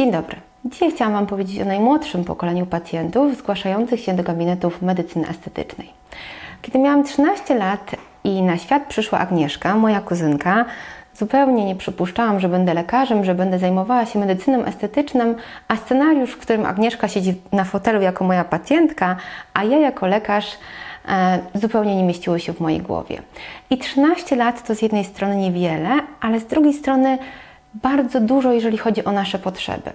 Dzień dobry. Dzisiaj chciałam Wam powiedzieć o najmłodszym pokoleniu pacjentów zgłaszających się do gabinetów medycyny estetycznej. Kiedy miałam 13 lat i na świat przyszła Agnieszka, moja kuzynka, zupełnie nie przypuszczałam, że będę lekarzem, że będę zajmowała się medycyną estetyczną, a scenariusz, w którym Agnieszka siedzi na fotelu jako moja pacjentka, a ja jako lekarz e, zupełnie nie mieściło się w mojej głowie. I 13 lat to z jednej strony niewiele, ale z drugiej strony bardzo dużo, jeżeli chodzi o nasze potrzeby.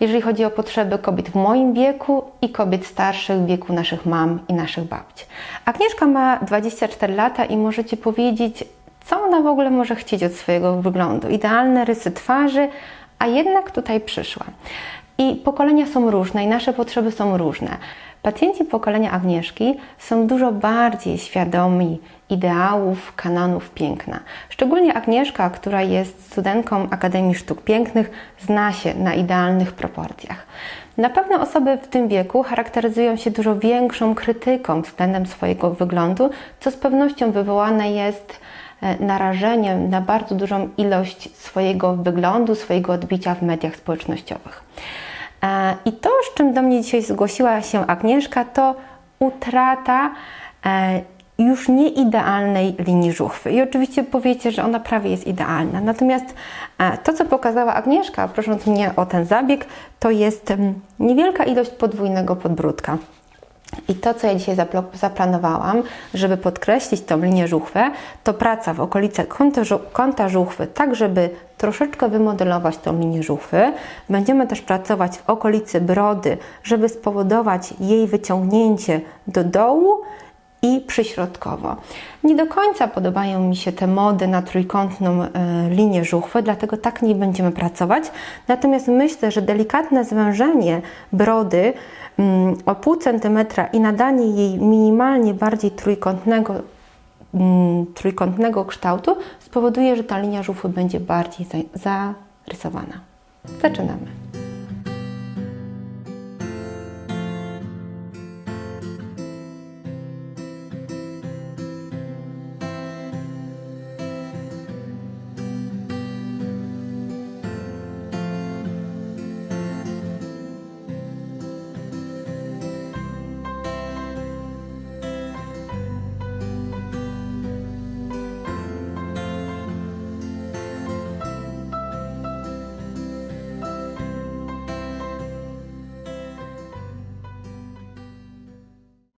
Jeżeli chodzi o potrzeby kobiet w moim wieku i kobiet starszych w wieku naszych mam i naszych babci. Agnieszka ma 24 lata i możecie powiedzieć, co ona w ogóle może chcieć od swojego wyglądu. Idealne rysy twarzy, a jednak tutaj przyszła. I pokolenia są różne i nasze potrzeby są różne. Pacjenci pokolenia Agnieszki są dużo bardziej świadomi ideałów, kanonów piękna. Szczególnie Agnieszka, która jest studentką Akademii Sztuk Pięknych, zna się na idealnych proporcjach. Na pewno osoby w tym wieku charakteryzują się dużo większą krytyką względem swojego wyglądu, co z pewnością wywołane jest narażeniem na bardzo dużą ilość swojego wyglądu, swojego odbicia w mediach społecznościowych. E, I to, z czym do mnie dzisiaj zgłosiła się Agnieszka, to utrata e, już nieidealnej linii żuchwy. I oczywiście powiecie, że ona prawie jest idealna. Natomiast e, to, co pokazała Agnieszka, prosząc mnie o ten zabieg, to jest mm, niewielka ilość podwójnego podbródka. I to, co ja dzisiaj zaplanowałam, żeby podkreślić tą linię żuchwy, to praca w żu- kąta żuchwy, tak żeby troszeczkę wymodelować tą linię żuchwy. Będziemy też pracować w okolicy brody, żeby spowodować jej wyciągnięcie do dołu i przyśrodkowo. Nie do końca podobają mi się te mody na trójkątną e, linię żuchwy, dlatego tak nie będziemy pracować. Natomiast myślę, że delikatne zwężenie brody mm, o pół centymetra i nadanie jej minimalnie bardziej trójkątnego, mm, trójkątnego kształtu spowoduje, że ta linia żuchwy będzie bardziej za- zarysowana. Zaczynamy.